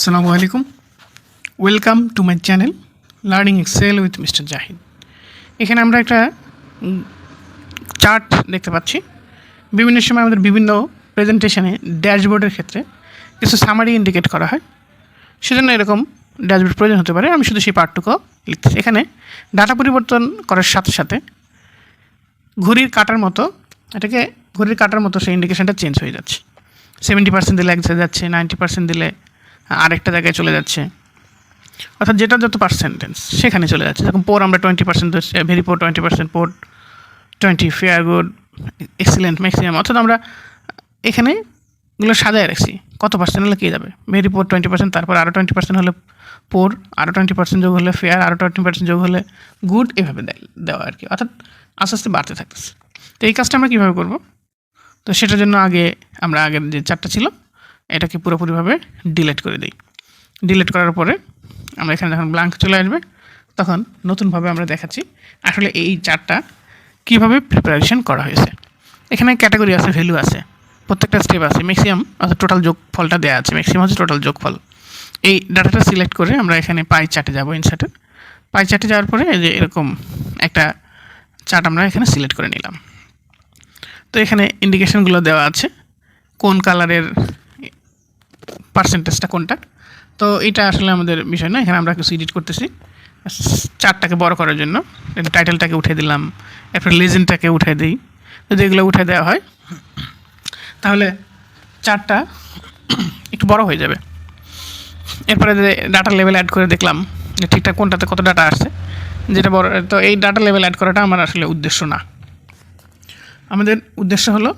আসসালামু আলাইকুম welcome to my channel learning Excel with mister Zahid এখানে আমরা একটা চার্ট দেখতে পাচ্ছি। বিভিন্ন সময় আমাদের বিভিন্ন প্রেজেন্টেশনে ড্যাশবোর্ডের ক্ষেত্রে কিছু সামারি ইন্ডিকেট করা হয়। সেজন্য এরকম ড্যাশবোর্ড প্রয়োজন হতে পারে। আমি শুধু সেই পার্টটুকু লিখতেছি। এখানে ডাটা পরিবর্তন করার সাথে সাথে ঘড়ির কাটার মতো, এটাকে ঘড়ির কাটার মতো সেই ইন্ডিকেশনটা চেঞ্জ হয়ে যাচ্ছে। সেভেন্টি পার্সেন্ট দিলে এক যাচ্ছে নাইনটি পার্সেন্ট দিলে আরেকটা জায়গায় চলে যাচ্ছে। অর্থাৎ যেটা যত পার্সেন্টেজ সেখানে চলে যাচ্ছে। যেরকম পোর আমরা twenty percent very poor twenty percent poor twenty fair good excellent maximum অর্থাৎ আমরা এখানে এগুলো সাজায় রাখছি। কত পার্সেন্ট হলে কী যাবে? ভেরি পোর টোয়েন্টি পার্সেন্ট তারপর আরও টোয়েন্টি পার্সেন্ট হলে পোর আরও টোয়েন্টি পার্সেন্ট যোগ হলে ফেয়ার আরও টোয়েন্টি পার্সেন্ট যোগ হলে গুড এভাবে দেওয়া আর কি। অর্থাৎ আস্তে আস্তে বাড়তে থাকতেছে। তো এই কাজটা আমরা কীভাবে করব? তো সেটার জন্য আগে, আমরা আগের যে চারটা ছিল এটাকে পুরোপুরিভাবে ডিলেট করে দিই। ডিলেট করার পরে আমরা এখানে যখন ব্ল্যাঙ্ক চলে আসবে, তখন নতুনভাবে আমরা দেখাচ্ছি আসলে এই চারটা কীভাবে প্রিপারেশন করা হয়েছে। এখানে ক্যাটাগরি আছে ভ্যালু আছে, প্রত্যেকটা স্টেপ আছে ম্যাক্সিমাম অর্থাৎ টোটাল যোগফলটা দেওয়া আছে ম্যাক্সিমাম হচ্ছে টোটাল যোগফল। এই ডাটাটা সিলেক্ট করে আমরা এখানে পাই চার্টে যাব ইনসার্টে পাই চার্টে যাওয়ার পরে যে এরকম একটা চার্ট আমরা এখানে সিলেক্ট করে নিলাম। তো এখানে ইন্ডিকেশনগুলো দেওয়া আছে, কোন কালারের পার্সেন্টেজটা কোনটা? তো এটা আসলে আমাদের বিষয় না, এখানে আমরা কিছু এডিট করতেছি। চারটাকে বড় করার জন্য। টাইটেলটাকে উঠে দিলাম, এরপরে লেজেন্ডটাকে উঠে দিই। যদি এগুলো উঠে দেওয়া হয়, তাহলে চারটা একটু বড় হয়ে যাবে। এরপরে ডাটা লেভেল অ্যাড করে দেখলাম যে ঠিকঠাক কোনটাতে কত ডাটা আসছে, যেটা বড়, তো এই ডাটা লেভেল অ্যাড করাটা আমার আসলে উদ্দেশ্য না। আমাদের উদ্দেশ্য হলো,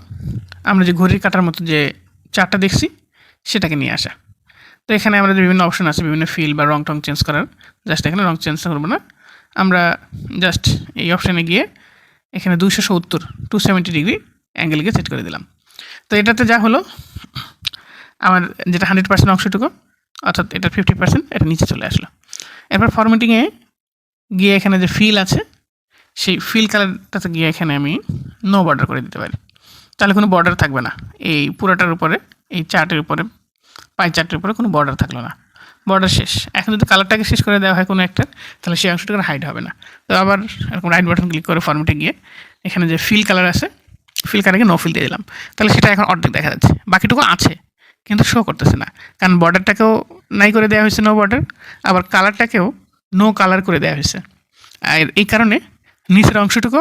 আমরা যে ঘড়ির কাটার মতো যে চারটা দেখছি সেটাকে নিয়ে আসা। তো এখানে আমাদের বিভিন্ন অপশন আছে, বিভিন্ন ফিল বা রং টং চেঞ্জ করার। জাস্ট এখানে রং চেঞ্জ করব না। আমরা জাস্ট এই অপশানে গিয়ে এখানে দুশো সত্তর টু সেভেন্টি ডিগ্রি অ্যাঙ্গেলকে সেট করে দিলাম। তো এটাতে যা হলো, আমার যেটা হান্ড্রেড পার্সেন্ট অংশটুকু, অর্থাৎ এটা ফিফটি পার্সেন্ট এটা নিচে চলে আসলো। এরপর ফরমেটিংয়ে গিয়ে এখানে যে ফিল আছে, সেই ফিল কালারটাতে গিয়ে এখানে আমি নো বর্ডার করে দিতে পারি। তাহলে কোনো বর্ডার থাকবে না। এই পুরোটার উপরে এই চার্টের উপরে, পাই চার্টের উপরে কোনো বর্ডার থাকল না। বর্ডার শেষ। এখন যদি কালারটাকে শেষ করে দেওয়া হয় কোনো একটা, তাহলে সেই অংশটাকে হাইড হবে না। তো আবার এরকম রাইট বাটন ক্লিক করে ফর্মেটে গিয়ে এখানে যে ফিল কালার আছে ফিল কালারকে নো ফিল দিয়ে দিলাম। তাহলে সেটা এখন অর্ধেক দেখা যাচ্ছে। বাকিটুকু আছে, কিন্তু শো করতেছে না। কারণ বর্ডারটাকেও নাই করে দেওয়া হয়েছে নো বর্ডার আবার কালারটাকেও নো কালার করে দেওয়া হয়েছে। আর এই কারণে নিচের অংশটুকু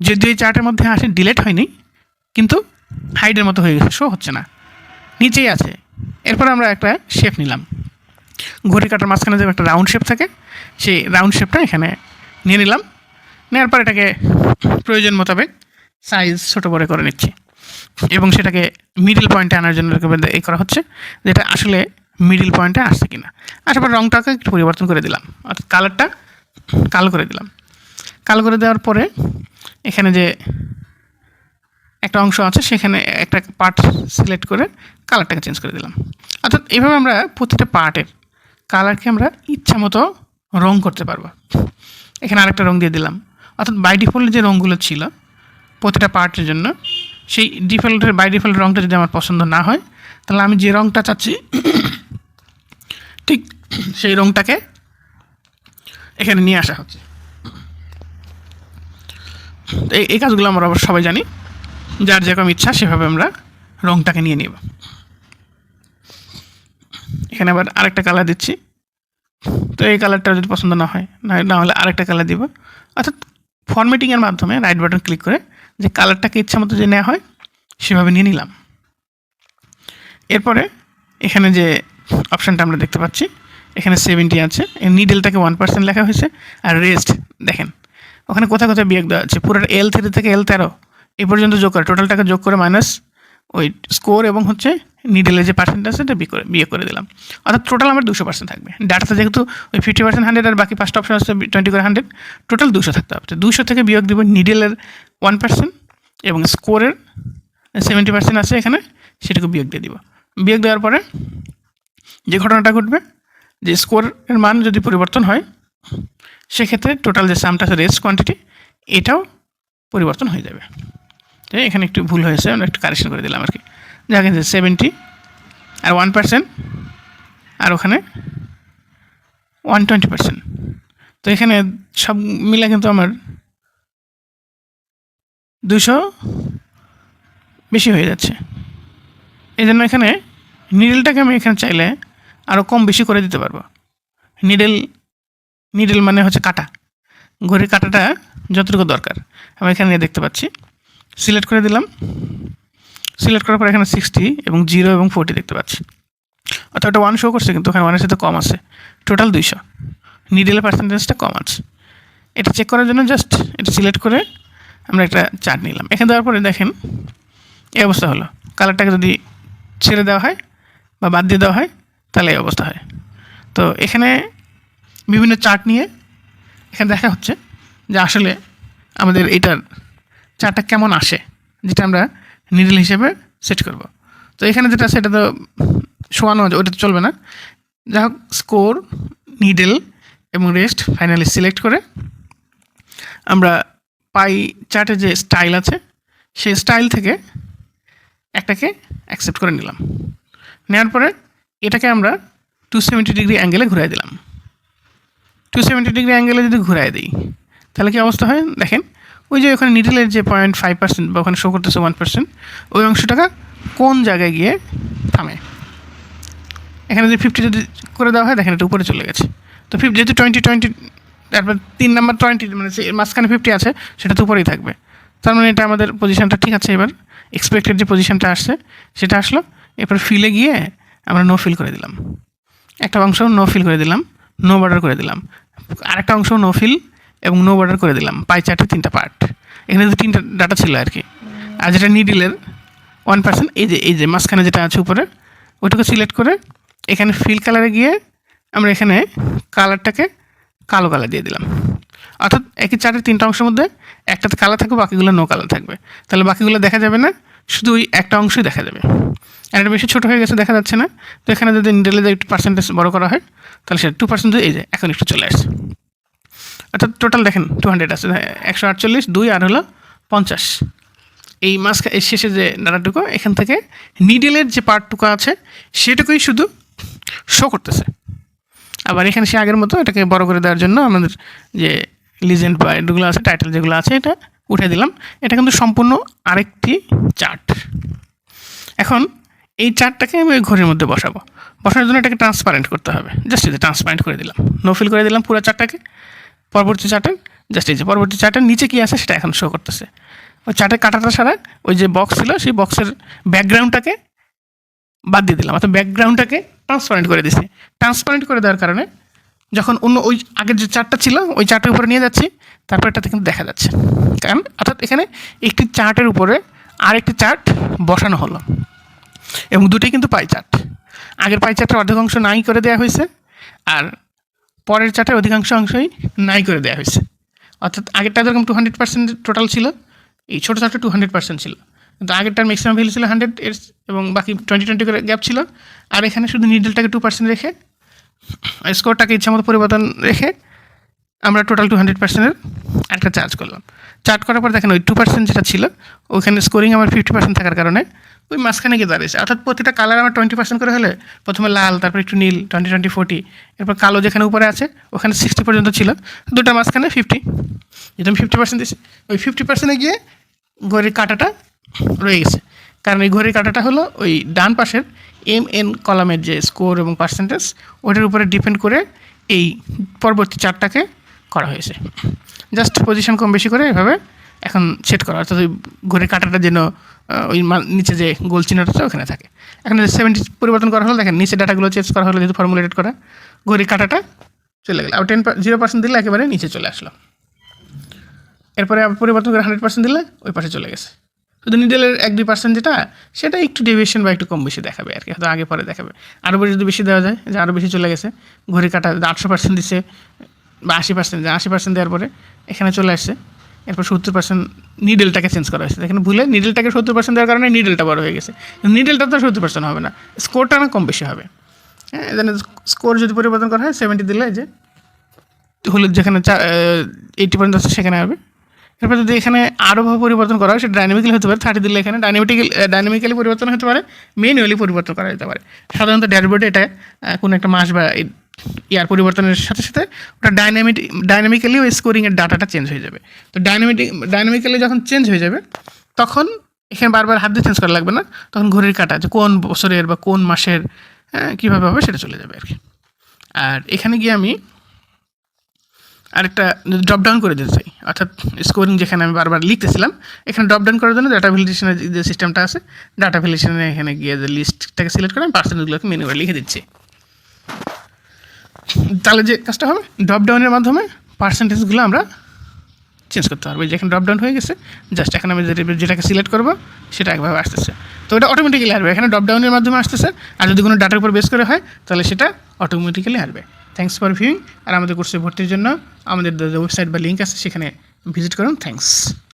যদি এই চার্টের মধ্যে আসে ডিলেট হয়নি, কিন্তু হাইডের মতো হয়ে গেছে শো হচ্ছে না। নিচেই আছে। এরপর আমরা একটা শেপ নিলাম। ঘড়ি কাটার মাঝখানে যে একটা রাউন্ড শেপ থাকে, সেই রাউন্ড শেপটা এখানে নিয়ে নিলাম। নেওয়ার পর এটাকে প্রয়োজন মোতাবেক সাইজ ছোটো বড় করে নিচ্ছি। এবং সেটাকে মিডিল পয়েন্টে আনার জন্য এই করা হচ্ছে, যেটা আসলে মিডিল পয়েন্টে আসছে কিনা। আসার পর রঙটাকে একটু পরিবর্তন করে দিলাম। অর্থাৎ কালারটা কালো করে দিলাম। কালো করে দেওয়ার পরে এখানে যে একটা অংশ আছে, সেখানে একটা পার্ট সিলেক্ট করে কালারটাকে চেঞ্জ করে দিলাম। অর্থাৎ এইভাবে আমরা প্রতিটা পার্টের কালারকে আমরা ইচ্ছা মতো রং করতে পারব। এখানে আরেকটা রং দিয়ে দিলাম। অর্থাৎ বাই ডিফল্ট যে রঙগুলো ছিল প্রতিটা পার্টের জন্য, সেই ডিফল্টের বাই ডিফল্ট রঙটা যদি আমার পছন্দ না হয়, তাহলে আমি যে রঙটা চাচ্ছি, ঠিক সেই রঙটাকে এখানে নিয়ে আসা হচ্ছে। এই এই কাজগুলো আমরা আবার সবাই জানি। যার যেরকম ইচ্ছা সেভাবে আমরা রঙটাকে নিয়ে নেব। এখানে আবার আরেকটা কালার দিচ্ছি। তো এই কালারটা যদি পছন্দ না হয়, না হলে আরেকটা কালার দিব। অর্থাৎ ফরমেটিংয়ের মাধ্যমে রাইট বাটন ক্লিক করে যে কালারটাকে ইচ্ছা মতো যে নেওয়া হয়, সেভাবে নিয়ে নিলাম। এরপরে এখানে যে অপশানটা আমরা দেখতে পাচ্ছি, এখানে সেভেন্টি আছে। নিডেলটাকে ওয়ান পার্সেন্ট লেখা হয়েছে। আর রেস্ট দেখেন, ওখানে কোথায় কোথায় বিয়োগ দেওয়া আছে? পুরো এল থ্রি থেকে এল তেরো। এই পর্যন্ত যোগ করে। টোটালটাকে যোগ করে মাইনাস ওই স্কোর এবং হচ্ছে নিডেলের যে পার্সেন্ট আছে সেটা বিয়ে করে বিয়ে করে দিলাম। অর্থাৎ টোটাল আমার দুশো পার্সেন্ট থাকবে। ডাটাতে যেহেতু ওই ফিফটি পার্সেন্ট হান্ড্রেড আর বাকি পাঁচটা অপশন আছে টোয়েন্টি করে হান্ড্রেড টোটাল দুশো থাকতে হবে। দুশো থেকে বিয়োগ দিব নিডেলের ওয়ান পার্সেন্ট এবং স্কোরের সেভেন্টি পার্সেন্ট আছে এখানে, সেটাকে বিয়োগ দিয়ে দিব। বিয়োগ দেওয়ার পরে যে ঘটনাটা ঘটবে, যে স্কোরের মান যদি পরিবর্তন হয়, সেক্ষেত্রে টোটাল যে সামটা আছে রেস্ট কোয়ান্টিটি এটাও পরিবর্তন হয়ে যাবে। এখানে একটু ভুল হয়েছে, আমরা একটু কারেকশন করে দিলাম আর কি দেখা গেছে সেভেন্টি আর ওয়ান পার্সেন্ট আর ওখানে ওয়ান টোয়েন্টি পার্সেন্ট তো এখানে সব মিলে কিন্তু আমার দুশো বেশি হয়ে যাচ্ছে। এই জন্য এখানে নিডেলটাকে আমি এখানে চাইলে আরও কম বেশি করে দিতে পারব। নিডেল নিডেল মানে হচ্ছে কাটা। ঘড়ির কাটাটা যতটুকু দরকার। আমি এখানে দেখতে পাচ্ছি। সিলেক্ট করে দিলাম। সিলেক্ট করার পর এখানে সিক্সটি এবং জিরো এবং ফোরটি দেখতে পাচ্ছি। অর্থাৎ ওটা ওয়ান শো করছে কিন্তু ওখানে ওয়ানের সাথে কম আছে। টোটাল দুইশো। নিডেলের পার্সেন্টেজটা কম আছে। এটা চেক করার জন্য জাস্ট এটা সিলেক্ট করে আমরা একটা চার্ট নিলাম। এখানে দেওয়ার পরে দেখেন, এই অবস্থা হলো। কালারটাকে যদি ছেড়ে দেওয়া হয় বা বাদ দিয়ে দেওয়া হয়, তাহলে এই অবস্থা হয়। তো এখানে বিভিন্ন চার্ট নিয়ে এখানে দেখা হচ্ছে যে আসলে আমাদের এটার চার্টটা কেমন আসে, যেটা আমরা নিডল হিসেবে সেট করব। তো এখানে যেটা এটা তো শোয়ানো, ওটা তো চলবে না। যাই হোক স্কোর নিডেল এবং রেস্ট ফাইনালি সিলেক্ট করে আমরা পাই চার্টে যে স্টাইল আছে, সেই স্টাইল থেকে একটাকে অ্যাকসেপ্ট করে নিলাম। নেওয়ার পরে এটাকে আমরা টু সেভেন্টি ডিগ্রি অ্যাঙ্গেলে ঘুরাই দিলাম। টু সেভেন্টি ডিগ্রি অ্যাঙ্গেলে যদি ঘুরাই দিই, তাহলে কি অবস্থা হয়? দেখেন ওই যে ওখানে নিডেলের যে পয়েন্ট ফাইভ পার্সেন্ট বা ওখানে শো করতেছে ওয়ান পার্সেন্ট ওই অংশটাকে কোন জায়গায় গিয়ে থামে? এখানে যদি ফিফটি যদি করে দেওয়া হয়, দেখেন এটা উপরে চলে গেছে। তো ফিফ যেহেতু টোয়েন্টি টোয়েন্টি তারপর তিন নাম্বার টোয়েন্টি মানে মাঝখানে ফিফটি আছে, সেটা তো উপরেই থাকবে। তার মানে এটা আমাদের পজিশানটা ঠিক আছে এবার। এক্সপেক্টেড যে পজিশনটা আসছে, সেটা আসলো। এরপর ফিলে গিয়ে আমরা নো ফিল করে দিলাম। একটা অংশ নো ফিল করে দিলাম নো বর্ডার করে দিলাম। আরেকটা অংশ নো ফিল এবং নো বর্ডার করে দিলাম। পাই চার্টের তিনটা পার্ট এখানে যে তিনটা ডাটা ছিল আর কি। আর যেটা নিডিলের ওয়ান পার্সেন্ট এই যে এই যে মাঝখানে যেটা আছে উপরে, ওইটাকে সিলেক্ট করে এখানে ফিল কালারে গিয়ে আমরা এখানে কালারটাকে কালো কালার দিয়ে দিলাম। অর্থাৎ একই চার্টের তিনটা অংশের মধ্যে একটাতে কালার থাকবে, বাকিগুলো নো কালার থাকবে। তাহলে বাকিগুলো দেখা যাবে না, শুধু ওই একটা অংশই দেখা যাবে। আর এটা বেশি ছোটো হয়ে গেছে, দেখা যাচ্ছে না। তো এখানে যদি নিডেলে একটু পার্সেন্টেজ বড় করা হয়, তাহলে সেটা টু পার্সেন্ট এই যে, এখন একটু চলে আসছে। অর্থাৎ টোটাল দেখেন টু হান্ড্রেড আছে। একশো আটচল্লিশ, দুই আর হলো পঞ্চাশ। এই মাস এই শেষে যে ডাটাটুকু এখান থেকে নিডেলের যে পার্টটুকু আছে, সেটুকুই শুধু শো করতেছে। আবার এখানে সে আগের মতো এটাকে বড় করে দেওয়ার জন্য আমাদের যে লিজেন্ড বা এগুলো আছে টাইটেল যেগুলো আছে, এটা উঠে দিলাম। এটা কিন্তু সম্পূর্ণ আরেকটি চার্ট এখন এই চার্টটাকে আমি ওই ঘরের মধ্যে বসাবো। বসানোর জন্য এটাকে ট্রান্সপারেন্ট করতে হবে। জাস্ট যে ট্রান্সপারেন্ট করে দিলাম। নো ফিল করে দিলাম পুরো চার্টটাকে পরবর্তী চার্টের জাস্ট এই যে পরবর্তী চার্টের নিচে কী আছে সেটা এখন শো করতেছে। ওই চার্টের কাটাটা ছাড়া ওই যে বক্স ছিল, সেই বক্সের ব্যাকগ্রাউন্ডটাকে বাদ দিয়ে দিলাম, অর্থাৎ ব্যাকগ্রাউন্ডটাকে ট্রান্সপারেন্ট করে দিছি। ট্রান্সপারেন্ট করে দেওয়ার কারণে যখন অন্য ওই আগের যে চার্টটা ছিল, ওই চার্টের উপরে নিয়ে যাচ্ছি, তারপর এটাতে কিন্তু দেখা যাচ্ছে। কারণ, অর্থাৎ এখানে একটি চার্টের উপরে আরেকটি চার্ট বসানো হলো। এবং দুটোই কিন্তু পাই চার্ট আগের পাই চার্টের অর্ধেক অংশ নাই করে দেওয়া হয়েছে, আর পরের চার্টের অধিকাংশ অংশই নাই করে দেওয়া হয়েছে। অর্থাৎ আগেরটা যেরকম টু হান্ড্রেড পার্সেন্ট টোটাল ছিল, এই ছোটো চার্টটা টু হান্ড্রেড পার্সেন্ট ছিল। কিন্তু আগেরটার ম্যাক্সিমাম ভ্যালু ছিল হান্ড্রেড এর এবং বাকি টোয়েন্টি টোয়েন্টি করে গ্যাপ ছিল। আর এখানে শুধু নিডেলটাকে টু পার্সেন্ট রেখে স্কোরটাকে ইচ্ছা মতো পরিবর্তন রেখে আমরা টোটাল টু হান্ড্রেড পার্সেন্টের একটা চার্জ করলাম। চার্জ করার পর দেখেন ওই টু পার্সেন্ট যেটা ছিল, ওখানে স্কোরিং আমার ফিফটি পার্সেন্ট থাকার কারণে ওই মাঝখানে গিয়ে দাঁড়িয়েছে। অর্থাৎ প্রতিটা কালার আমার টোয়েন্টি পার্সেন্ট করে হলে প্রথমে লাল, তারপর একটু নীল টোয়েন্টি টোয়েন্টি ফোর্টি এরপর কালো যেখানে উপরে আছে, ওখানে সিক্সটি পর্যন্ত ছিল। দুটার মাঝখানে ফিফটি যেটা আমি ফিফটি পার্সেন্ট দিয়েছি ওই ফিফটি পার্সেন্টে গিয়ে ঘড়ির কাটাটা রয়ে গেছে। কারণ এই ঘড়ির কাটাটা হলো ওই ডান পাশের এম এন কলামের যে স্কোর এবং পার্সেন্টেজ ওটার উপরে ডিপেন্ড করে এই পরবর্তী চারটাকে করা হয়েছে। জাস্ট পজিশন কম বেশি করে এভাবে এখন সেট করা। অর্থাৎ ওই ঘড়ির কাটাটা যেন ওই নিচে যে গোল চিহ্নটা ওখানে থাকে। এখন সেভেন্টি পরিবর্তন করা হলো, দেখেন নিচে ডাটাগুলো চেঞ্জ করা হলো, যেহেতু ফর্মুলেটেড করা, ঘড়ির কাটাটা চলে গেল। আর টেন জিরো পার্সেন্ট দিলে একেবারে নিচে চলে আসলো। এরপরে আবার পরিবর্তন করে হান্ড্রেড পার্সেন্ট দিলে ওই পাশে চলে গেছে। শুধু নিডেলের এক দুই পার্সেন্ট যেটা, সেটা একটু ডেভিয়েশন বা একটু কম বেশি দেখাবে আর কি, হয়তো আগে পরে দেখাবে। আরও যদি বেশি দেওয়া যায়, যে আরও বেশি চলে গেছে ঘড়ি কাটা আটশো পার্সেন্ট দিচ্ছে বা আশি পার্সেন্ট আশি পার্সেন্ট দেওয়ার পরে এখানে চলে আসছে। এরপর সত্তর পার্সেন্ট নিডেলটাকে চেঞ্জ করা হয়েছে। এখানে ভুলে নিডেলটাকে সত্তর পার্সেন্ট দেওয়ার কারণে নিডেলটা বড় হয়ে গেছে। নিডেলটা তো সত্তর পার্সেন্ট হবে না। স্কোরটা না কম বেশি হবে। হ্যাঁ স্কোর যদি পরিবর্তন করা হয় সেভেন্টি দিলে যে হলুদ যেখানে এইটি পর্যন্ত আছে, সেখানে হবে। এরপর যদি এখানে আরও পরিবর্তন করা হয়, সেটা ডাইনামিক্যালি হতে পারে থার্টি দিলে এখানে ডাইনামিক্যাল ডাইনামিক্যালি পরিবর্তন হতে পারে ম্যানুয়ালি পরিবর্তন করা যেতে পারে। সাধারণত ড্যাশবোর্ডে এটা কোনো একটা মাস বা ইয়ার পরিবর্তনের সাথে সাথে ওটা ডাইনামিক ডাইনামিক্যালি ওই স্কোরিংয়ের ডাটাটা চেঞ্জ হয়ে যাবে। তো ডাইনামিক ডাইনামিক্যালি যখন চেঞ্জ হয়ে যাবে তখন এখানে বারবার হাত দিয়ে চেঞ্জ করা লাগবে না তখন ঘড়ির কাটা যে কোন বছরের বা কোন মাসের হ্যাঁ, কীভাবে হবে সেটা চলে যাবে আর কি আর এখানে গিয়ে আমি আরেকটা ড্রপ ডাউন করে দিতে চাই। অর্থাৎ স্কোরিং যেখানে আমি বারবার লিখতেছিলাম এখানে ড্রপ ডাউন করার জন্য ডাটা ভ্যালিডেশনের যে সিস্টেমটা আছে ডাটা ভ্যালিডেশনে এখানে গিয়ে যে লিস্টটাকে সিলেক্ট করে আমি পার্সেন্টগুলোকে মেনু করে লিখে দিচ্ছি। তাহলে যে কাজটা হবে ড্রপ ডাউনের মাধ্যমে পার্সেন্টেজগুলো আমরা চেঞ্জ করতে পারব। এই যে এখানে ড্রপ হয়ে গেছে জাস্ট এখানে আমি যেটা- যেটাকে সিলেক্ট করব, সেটা একভাবে আসতেছে। তো ওটা অটোমেটিক্যালি আসবে। এখানে ড্রপ ডাউনের মাধ্যমে আসতেছে, আর যদি কোনো ডাটার উপর বেস করে হয়, তাহলে সেটা অটোমেটিক্যালি আসবে। থ্যাংকস ফর ভিউইং আর আমাদের কোর্সে ভর্তির জন্য আমাদের ওয়েবসাইট বা লিঙ্ক আছে, সেখানে ভিজিট করুন। থ্যাংকস